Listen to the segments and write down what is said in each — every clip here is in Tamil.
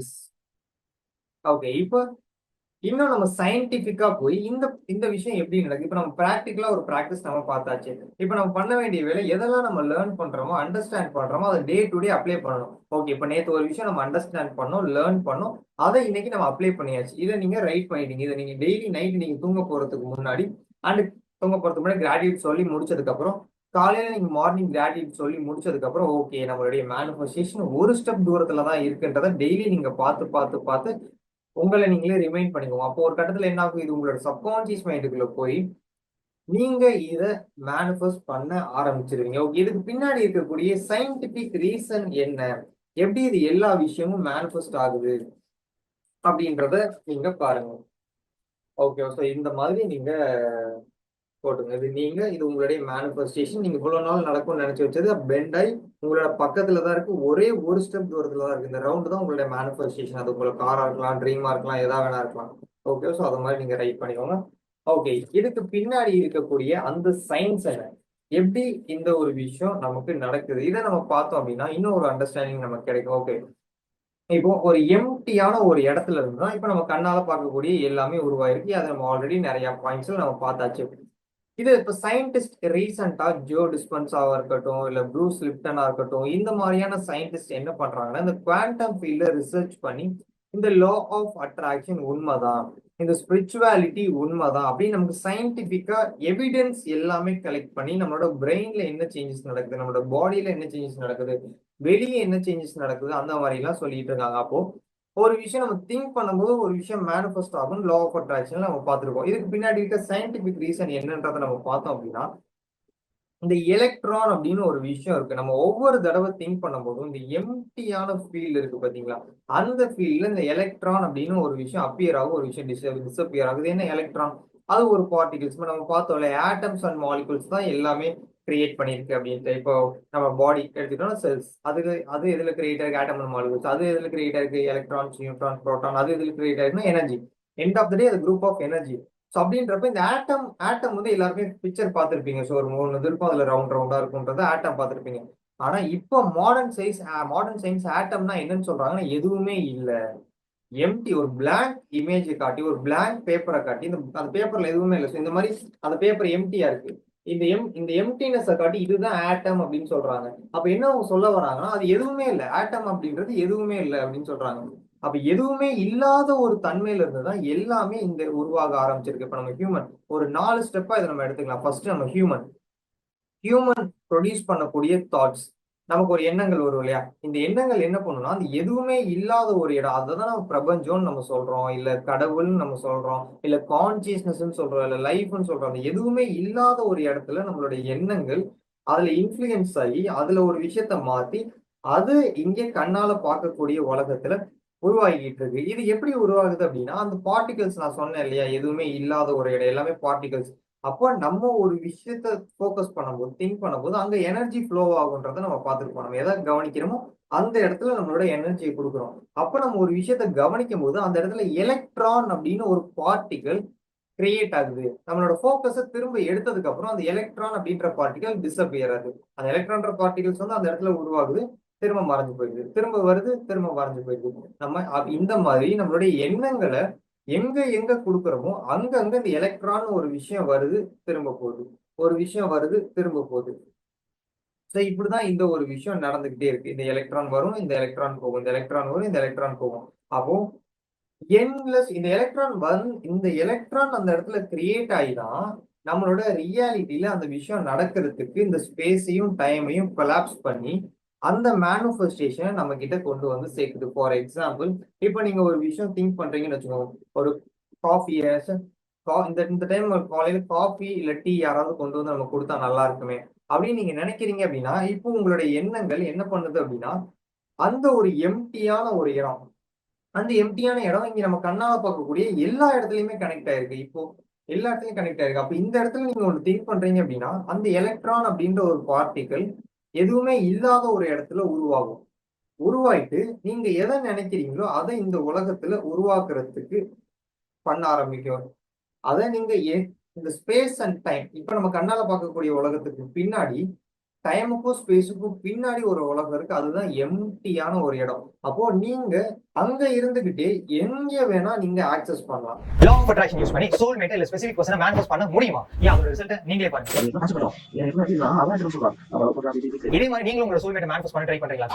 எஸ் ஓகே இப்போ இன்னும் நம்ம சயின்டிஃபிக்கா போய் இந்த இந்த விஷயம் எப்படி நடக்குது? இப்போ நம்ம ப்ராக்டிக்கலா ஒரு ப்ராக்டிஸ் நம்ம பார்த்தாச்சு. இப்போ நம்ம பண்ண வேண்டிய வேலை எதெல்லாம் நம்ம லேர்ன் பண்றோமோ அண்டர்ஸ்டாண்ட் பண்றோமோ அதை டே டு டே அப்ளை பண்ணணும். ஓகே இப்போ நேற்று ஒரு விஷயம் நம்ம அண்டர்ஸ்டாண்ட் பண்ணோம் லேர்ன் பண்ணோம். அதை இன்னைக்கு நம்ம அப்ளை பண்ணியாச்சு. இதை நீங்க ரைட் பண்ணிட்டீங்க. இதை நீங்க டெய்லி நைட் நீங்க தூங்க போறதுக்கு முன்னாடி அண்ட் தூங்க போறதுக்கு முன்னாடி கிராஜுவேட் சொல்லி முடிச்சதுக்கு அப்புறம் காலையில நீங்க மார்னிங் கிராட்டிட் சொல்லி முடிச்சதுக்கு அப்புறம் ஓகே நம்மளுடைய மேனிஃபெஸ்டேஷன் ஒரு ஸ்டெப் தூரத்துல தான் இருக்குன்றத டெய்லி நீங்க பார்த்து பார்த்து பார்த்து உங்களை நீங்களே ரிமைண்ட் பண்ணிக்கோங்க. அப்போ ஒரு கட்டத்துல என்ன ஆகும்? இது உங்களோட சப்கான்சியஸ் மைண்டுக்குள்ள போய் நீங்க இத மேனிஃபெஸ்ட் பண்ண ஆரம்பிச்சிருவீங்க. ஓகே இதுக்கு பின்னாடி இருக்கக்கூடிய சயின்டிபிக் ரீசன் என்ன? எப்படி இது எல்லா விஷயமும் மேனிஃபெஸ்ட் ஆகுது? அப்படின்றத நீங்க பாருங்க. ஓகே ஸோ இந்த மாதிரி நீங்க போட்டுங்க. இது நீங்க இது உங்களுடைய மேனிஃபெஸ்டேஷன் நீங்க இவ்வளவு நாள் நடக்கும்னு நினைச்சு வச்சது பெண்ட் ஆகி உங்களோட பக்கத்துல தான் இருக்கு. ஒரே ஒரு ஸ்டெப் தூரத்துல தான் இருக்கு. இந்த ரவுண்ட் தான் உங்களுடைய மேனிஃபெஸ்டேஷன் அது உங்களுக்கு காரா இருக்கலாம் ட்ரீமா இருக்கலாம் எதா வேணா இருக்கலாம். ஓகே ஸோ அது மாதிரி நீங்க ரைட் பண்ணிக்கோங்க. ஓகே இதுக்கு பின்னாடி இருக்கக்கூடிய அந்த சயின்ஸ் என்ன? எப்படி இந்த ஒரு விஷயம் நமக்கு நடக்குது? இதை நம்ம பார்த்தோம் அப்படின்னா இன்னும் ஒரு அண்டர்ஸ்டாண்டிங் நமக்கு கிடைக்கும். ஓகே இப்போ ஒரு எம்டியான ஒரு இடத்துல இருந்தா இப்போ நம்ம கண்ணால பார்க்கக்கூடிய எல்லாமே உருவாயிருக்கு. அதை நம்ம ஆல்ரெடி நிறைய பாயிண்ட்ஸ்ல நம்ம பார்த்தாச்சு. இது இப்போ சயின்டிஸ்ட் ரீசெண்டா ஜியோ டிஸ்பென்ஸாவா இருக்கட்டும் இல்ல ப்ரூஸ் லிப்டனா இருக்கட்டும் இந்த மாதிரியான சயின்டிஸ்ட் என்ன பண்றாங்கன்னா இந்த குவாண்டம் ஃபீல்ட ரிசர்ச் பண்ணி இந்த லா ஆஃப் அட்ராக்ஷன் உண்மைதான் இந்த ஸ்பிரிச்சுவாலிட்டி உண்மைதான் அப்படின்னு நமக்கு சயின்டிபிக்கா எவிடன்ஸ் எல்லாமே கலெக்ட் பண்ணி நம்மளோட பிரெயின்ல என்ன சேஞ்சஸ் நடக்குது நம்மளோட பாடியில என்ன சேஞ்சஸ் நடக்குது வெளியே என்ன சேஞ்சஸ் நடக்குது அந்த மாதிரி எல்லாம் சொல்லிட்டு இருக்காங்க. அப்போ ஒரு விஷயம் நம்ம திங்க் பண்ணும்போது ஒரு விஷயம் மேனிஃபெஸ்ட் ஆகும் லா ஆஃப் அட்ராக்ஷன் நம்ம பார்த்துருக்கோம். இதுக்கு பின்னாடி இருக்க சயின்டிபிக் ரீசன் என்னன்றதை நம்ம பார்த்தோம் அப்படின்னா இந்த எலக்ட்ரான் அப்படின்னு ஒரு விஷயம் இருக்கு. நம்ம ஒவ்வொரு தடவை திங்க் பண்ணும்போதும் இந்த எம்டியான ஃபீல்டு இருக்கு பாத்தீங்களா அந்த ஃபீல்ட்ல இந்த எலக்ட்ரான் அப்படின்னு ஒரு விஷயம் அப்பியர் ஆகும். ஒரு விஷயம் டிஸ் டிஸ்அப்பியர் ஆகுது. என்ன எலக்ட்ரான் அது ஒரு பார்ட்டிகல்ஸ் நம்ம பார்த்தோம்ல ஆட்டம்ஸ் அண்ட் மாலிகுல்ஸ் தான் எல்லாமே கிரியேட் பண்ணியிருக்கு அப்படின்ட்டு. இப்போ நம்ம பாடி எடுத்துக்கிட்டோம்னா செல்ஸ் அது அது எதில் கிரியேட் ஆயிருக்கு? ஆட்டம் அண்ட் மாலிகுல்ஸ் அது எதுல கிரியேட் ஆயிருக்கு? எலக்ட்ரான்ஸ் நியூட்ரான் ப்ரோட்டான் அது எதுல கிரியேட் ஆயிருக்குன்னா energy end of the day அது குரூப் ஆஃப் எனர்ஜி ஸோ அப்படின்றப்ப இந்த ஆட்டம் ஆட்டம் வந்து எல்லாருமே பிக்சர் பார்த்துருப்பீங்க. ஸோ ஒரு மூணு இது இருக்கும் அதில் ரவுண்ட் ரவுண்டாக இருக்கும்ன்றது ஆட்டம் பார்த்துருப்பீங்க. ஆனால் இப்போ மாடர்ன் சைன்ஸ் மாடர்ன் சயின்ஸ் ஆட்டம்னா என்னன்னு சொல்கிறாங்கன்னா எதுவுமே இல்லை. எம்டி ஒரு பிளாங்க் இமேஜை காட்டி ஒரு பிளாங்க் பேப்பரை காட்டி இந்த அந்த பேப்பரில் எதுவுமே இல்லை. ஸோ இந்த மாதிரி அந்த பேப்பர் எம்டியாக இருக்குது இந்த எம் இந்த எம்டினஸை காட்டி இதுதான் ஆட்டம் அப்படின்னு சொல்றாங்க. அப்ப என்ன அவங்க சொல்ல வராங்கன்னா அது எதுவுமே இல்லை. ஆட்டம் அப்படின்றது எதுவுமே இல்லை அப்படின்னு சொல்றாங்க. அப்ப எதுவுமே இல்லாத ஒரு தன்மையில இருந்து தான் எல்லாமே இந்த உருவாக ஆரம்பிச்சிருக்கு. இப்ப நம்ம ஹியூமன் ஒரு நாலு ஸ்டெப்பா இதை நம்ம எடுத்துக்கலாம். ஃபர்ஸ்ட் நம்ம ஹியூமன் ஹியூமன் ப்ரொடியூஸ் பண்ணக்கூடிய தாட்ஸ் நமக்கு ஒரு எண்ணங்கள் வரும் இல்லையா? இந்த எண்ணங்கள் என்ன பண்ணணும்னா அது எதுவுமே இல்லாத ஒரு இடம். அதை தான் நம்ம பிரபஞ்சம்னு நம்ம சொல்றோம். இல்ல கடவுள்னு நம்ம சொல்றோம். இல்ல கான்சியஸ்னஸ் சொல்றோம். இல்ல லைஃப்னு சொல்றோம். அந்த எதுவுமே இல்லாத ஒரு இடத்துல நம்மளுடைய எண்ணங்கள் அதுல இன்ஃபுளுயன்ஸ் ஆகி அதுல ஒரு விஷயத்த மாத்தி அது இங்கே கண்ணால பார்க்கக்கூடிய உலகத்துல உருவாகிட்டு இருக்கு. இது எப்படி உருவாகுது அப்படின்னா அந்த பார்ட்டிகல்ஸ் நான் சொன்னேன் இல்லையா? எதுவுமே இல்லாத ஒரு இடம். எல்லாமே பார்ட்டிகல்ஸ் அப்போ நம்ம ஒரு விஷயத்த ஃபோக்கஸ் பண்ணும்போது திங்க் பண்ணும்போது அங்க எனர்ஜி ஃப்ளோ ஆகுன்றத நம்ம பார்த்துருப்போம் நம்ம எதை கவனிக்கிறோமோ அந்த இடத்துல நம்மளோட எனர்ஜியை கொடுக்குறோம். அப்போ நம்ம ஒரு விஷயத்த கவனிக்கும் போது அந்த இடத்துல எலக்ட்ரான் அப்படின்னு ஒரு பார்ட்டிகல் கிரியேட் ஆகுது. நம்மளோட ஃபோக்கஸை திரும்ப எடுத்ததுக்கு அப்புறம் அந்த எலக்ட்ரான் அப்படின்ற பார்ட்டிகல் டிஸ்அப்பியர் ஆகுது. அந்த எலக்ட்ரான்ற பார்ட்டிகல்ஸ் வந்து அந்த இடத்துல உருவாகுது திரும்ப மறைஞ்சு போயிடுது. திரும்ப வருது திரும்ப மறைஞ்சு போயிடுது. நம்ம இந்த மாதிரி நம்மளுடைய எண்ணங்களை எங்க எங்க கொடுக்குறோமோ அங்கங்க இந்த எலக்ட்ரான் ஒரு விஷயம் வருது திரும்ப போகுது. ஒரு விஷயம் வருது திரும்ப போகுது. ஸோ இப்படிதான் இந்த ஒரு விஷயம் நடந்துகிட்டே இருக்கு. இந்த எலக்ட்ரான் வரும் இந்த எலக்ட்ரான் போகும். இந்த எலக்ட்ரான் வரும் இந்த எலக்ட்ரான் போகும். அப்போ என்லெஸ் இந்த எலக்ட்ரான் வந் இந்த எலக்ட்ரான் அந்த இடத்துல கிரியேட் ஆகிதான் நம்மளோட ரியாலிட்டியில அந்த விஷயம் நடக்கிறதுக்கு இந்த ஸ்பேஸையும் டைமையும் கொலாப்ஸ் பண்ணி அந்த மேனுஃபெஸ்டேஷனை நம்ம கிட்ட கொண்டு வந்து சேர்க்குது. ஃபார் எக்ஸாம்பிள் இப்போ நீங்க ஒரு விஷயம் திங்க் பண்றீங்கன்னு வச்சுக்கோங்க. ஒரு காஃபி இந்த இந்த டைம் காலையில காஃபி இல்ல டீ யாராவது கொண்டு வந்து நம்ம கொடுத்தா நல்லா இருக்குமே அப்படின்னு நீங்க நினைக்கிறீங்க அப்படின்னா இப்போ உங்களுடைய எண்ணங்கள் என்ன பண்ணுது அப்படின்னா அந்த ஒரு எம்டியான ஒரு இடம் அந்த எம்டியான இடம் இங்க நம்ம கண்ணால பார்க்கக்கூடிய எல்லா இடத்துலயுமே கனெக்ட் ஆயிருக்கு. இப்போ எல்லா இடத்துலயும் கனெக்ட் ஆயிருக்கு. அப்ப இந்த இடத்துல நீங்க ஒன்று திங்க் பண்றீங்க அப்படின்னா அந்த எலக்ட்ரான் அப்படின்ற ஒரு பார்ட்டிக்கல் எதுவுமே இல்லாத ஒரு இடத்துல உருவாகும். உருவாயிட்டு நீங்க எதை நினைக்கிறீங்களோ அதை இந்த உலகத்துல உருவாக்குறதுக்கு பண்ண ஆரம்பிக்கும். அதை நீங்க இந்த ஸ்பேஸ் அண்ட் டைம் இப்ப நம்ம கண்ணால பார்க்கக்கூடிய உலகத்துக்கு பின்னாடி டைமுக்கும் ஸ்பேஸுக்கும் பின்னாடி ஒரு உலகம் இருக்கு. அதுதான் எம்டியான ஒரு இடம். அப்போ நீங்க அங்க இருந்துகிட்டே எங்க வேணா நீங்க ஆக்சஸ் பண்ணலாம். லா ஆஃப் அட்ராக்ஷன் யூஸ் பண்ணி சோல்மேட் இல்ல ஸ்பெசிபிக் பர்சனை மேனிஃபெஸ்ட் பண்ண முடியுமா? ஏன் அவரோட ரிசல்ட் நீங்களே பாருங்க. இதே மாதிரி நீங்களும் உங்களோட சோல்மேட் மேனிஃபெஸ்ட் பண்ண ட்ரை பண்றீங்களா?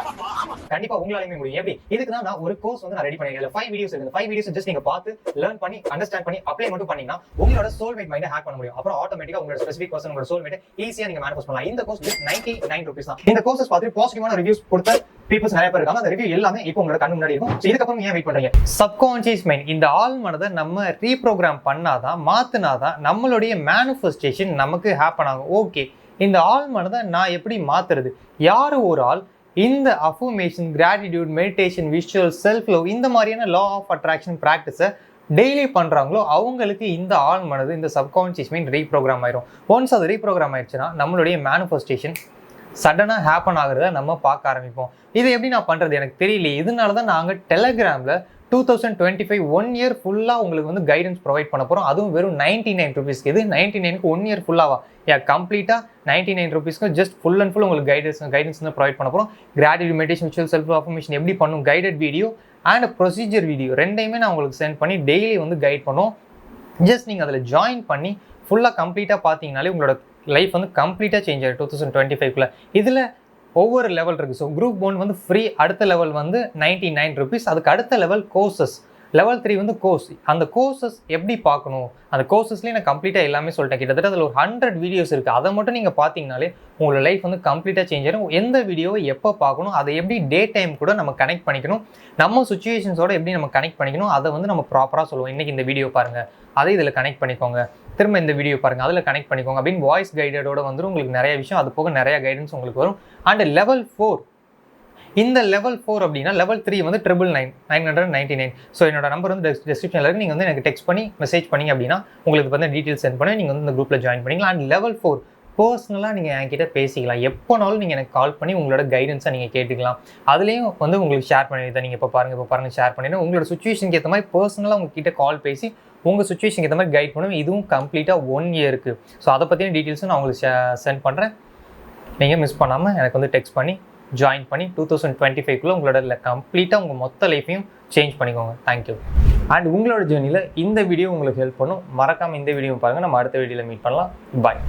கண்டிப்பா உங்களாலுமே முடியும். எப்படி? இதுக்கு தான் நான் ஒரு கோர்ஸ் வந்து நான் ரெடி பண்ணிருக்கேன் ஃபைவ் வீடியோஸ் இருக்கு. ஃபைவ் வீடியோஸ் ஜஸ்ட் நீங்க பார்த்து லேர்ன் பண்ணி அண்டர்ஸ்டாண்ட் பண்ணி அப்ளை மட்டும் பண்ணீங்கன்னா உங்களோட சோல் மேட் மைண்டை ஹேக் பண்ண முடியும். அப்புறம் ஆட்டோமேட்டிக்கா உங்களோட ஸ்பெசிபிக் பர்சன் உங்களோட சோல்மேட் ஈஸியா நீங்க மேனிஃபெஸ்ட் பண்ணலாம். இந்த course just ninety nine rupees தான். இந்த கோர்சஸ் பார்த்து பாசிட்டிவான ரிவ்யூஸ் கொடுத்த பீப்புள்ஸ் நிறைய பேர் இருக்காங்க. அந்த ரிவ்யூ எல்லாமே இப்போ உங்களோட கண்ணு முன்னாடி இருக்கும். இதுக்கப்புறம் ஏன் வெயிட் பண்றீங்க? சப்கான்சியஸ் மைண்ட் இந்த ஆள் மனதை நம்ம ரீப்ரோக்ராம் பண்ணாதான் மாத்தினாதான் நம்மளுடைய மேனிஃபெஸ்டேஷன் நமக்கு ஹேப்பன் ஆகும். ஓகே இந்த ஆள் மனதை நான் எப்படி மாத்துறது? யார் ஒரு ஆள்? இந்த affirmation gratitude meditation visual self love இந்த மாதிரியான லா ஆஃப் அட்ராக்ஷன் ப்ராக்டிஸை டெய்லி பண்ணுறாங்களோ அவங்களுக்கு இந்த ஆள் மனது இந்த சப்கான்ஷியஸ் மைண்ட் ரீப்ரோக்ராம் ஆயிரும். ஒன்ஸ் அது ரீப்ரோக்ராம் ஆயிடுச்சுன்னா நம்மளுடைய மேனிஃபெஸ்டேஷன் சடனாக ஹேப்பன் ஆகிறத நம்ம பார்க்க ஆரம்பிப்போம். இதை எப்படி நான் பண்ணுறது எனக்கு தெரியல இதனால தான் நாங்கள் டெலகிராமில் two thousand twenty five one year ஃபுல்லாக உங்களுக்கு வந்து கைடன்ஸ் ப்ரொவைட் பண்ண போகிறோம் அதுவும் வெறும் நைன்ட்டி நைன் ருபீஸ்க்கு இது நைன்ட்டி நைனுக்கு ஒன் இயர் ஃபுல்லாவா ஏன் கம்ப்ளீட்டாக நைன்டி நைன் ருபீஸ்க்கு ஜஸ்ட் ஃபுல் அண்ட் ஃபுல் உங்களுக்கு கைடன்ஸ் கைடன்ஸ் வந்து ப்ரொவைட் பண்ண போகிறோம் gratitude meditation visual self affirmation எப்படி பண்ணும்? Guided video and procedure video ரெண்டையுமே நான் உங்களுக்கு சென்ட் பண்ணி டெய்லி வந்து கைட் பண்ணுவோம். ஜஸ்ட் நீங்கள் அதில் ஜாயின் பண்ணி ஃபுல்லாக கம்ப்ளீட்டாக பார்த்தீங்கனாலே உங்களோட லைஃப் வந்து கம்ப்ளீட்டாக சேஞ்ச் ஆகிடும் டூ தௌசண்ட் டுவெண்ட்டி ஃபைவ்ல இதில் ஒவ்வொரு லெவல் இருக்குது ஸோ குரூப் ஒன் வந்து ஃப்ரீ அடுத்த லெவல் வந்து நைன்ட்டி நைன் ருபீஸ் அதுக்கு அடுத்த லெவல் கோர்சஸ் லெவல் த்ரீ வந்து கோர்ஸ் அந்த கோர்சஸ் எப்படி பார்க்கணும்? அந்த கோர்சஸ்லேயே நான் கம்ப்ளீட்டாக எல்லாமே சொல்லிட்டேன். கிட்டத்தட்ட அதில் ஒரு ஹண்ட்ரட் வீடியோஸ் இருக்குது அதை மட்டும் நீங்கள் பார்த்தீங்கனாலே உங்களோட லைஃப் வந்து கம்ப்ளீட்டாக சேஞ்ச் ஆகிடும் எந்த வீடியோவை எப்போ பார்க்கணும் அதை எப்படி டே டைம் கூட நம்ம கனெக்ட் பண்ணிக்கணும் நம்ம சுச்சுவேஷன்ஸோட எப்படி நம்ம கனெக்ட் பண்ணிக்கணும் அதை வந்து நம்ம ப்ராப்பராக சொல்லுவோம். இன்றைக்கி இந்த வீடியோ பாருங்கள் அதை இதில் கனெக்ட் பண்ணிக்கோங்க. திரும்ப இந்த வீடியோ பாருங்கள் அதில் கனெக்ட் பண்ணிக்கோங்க அப்படின்னு வாய்ஸ் கைடடோட வந்து உங்களுக்கு நிறைய விஷயம். அது போக நிறைய கைடன்ஸ் உங்களுக்கு வரும். அண்ட் லெவல் ஃபோர் இந்த லெவல் ஃபோர் அப்படின்னா லெவல் த்ரீ வந்து triple nine nine hundred ninety nine so என்னோட நம்பர் வந்து டிஸ்கிரிப்ஷனில் இருக்குது நீங்கள் வந்து எனக்கு டெக்ஸ்ட் பண்ணி மெசேஜ் பண்ணீங்க அப்படின்னா உங்களுக்கு வந்து டீட்டெயில்ஸ் சென்ட் பண்ணி நீங்கள் வந்து இந்த குரூப்பில் ஜாயின் பண்ணிக்கலாம். அண்ட் லெவல் ஃபோர் பர்சனலாக நீங்கள் என்கிட்ட பேசிக்கலாம். எப்போனாலும் நீங்கள் எனக்கு கால் பண்ணி உங்களோட கைடன்ஸை நீங்கள் கேட்டுக்கலாம். அதுலேயும் வந்து உங்களுக்கு ஷேர் பண்ணி நீங்கள் இப்போ பாருங்கள் இப்போ பாருங்கள் ஷேர் பண்ணிடுங்க உங்களோட சுச்சுவேஷனுக்கு ஏற்ற மாதிரி பர்சனலாக உங்ககிட்ட கால் பேசி உங்கள் சுச்சுவேஷனுக்கு ஏற்ற மாதிரி கைட் பண்ணுவேன் இதுவும் கம்ப்ளீட்டாக ஒன் இயருக்கு ஸோ அதை பற்றின டீட்டெயில்ஸும் நான் உங்களுக்கு சென்ட் பண்ணுறேன் நீங்கள் மிஸ் பண்ணாமல் எனக்கு வந்து டெக்ஸ்ட் பண்ணி ஜாயின் பண்ணி டூ தௌசண்ட் டுவெண்ட்டி ஃபைவ்க்குள்ளே உங்களோட கம்ப்ளீட்டாக உங்கள் மொத்த லைஃப்பையும் சேஞ்ச் பண்ணிக்கோங்க. தேங்க்யூ அண்ட் உங்களோட ஜேர்னியில் இந்த வீடியோ உங்களுக்கு ஹெல்ப் பண்ணும். மறக்காமல் இந்த வீடியோ பாருங்கள் நம்ம அடுத்த வீடியோவில் மீட் பண்ணலாம். பாய்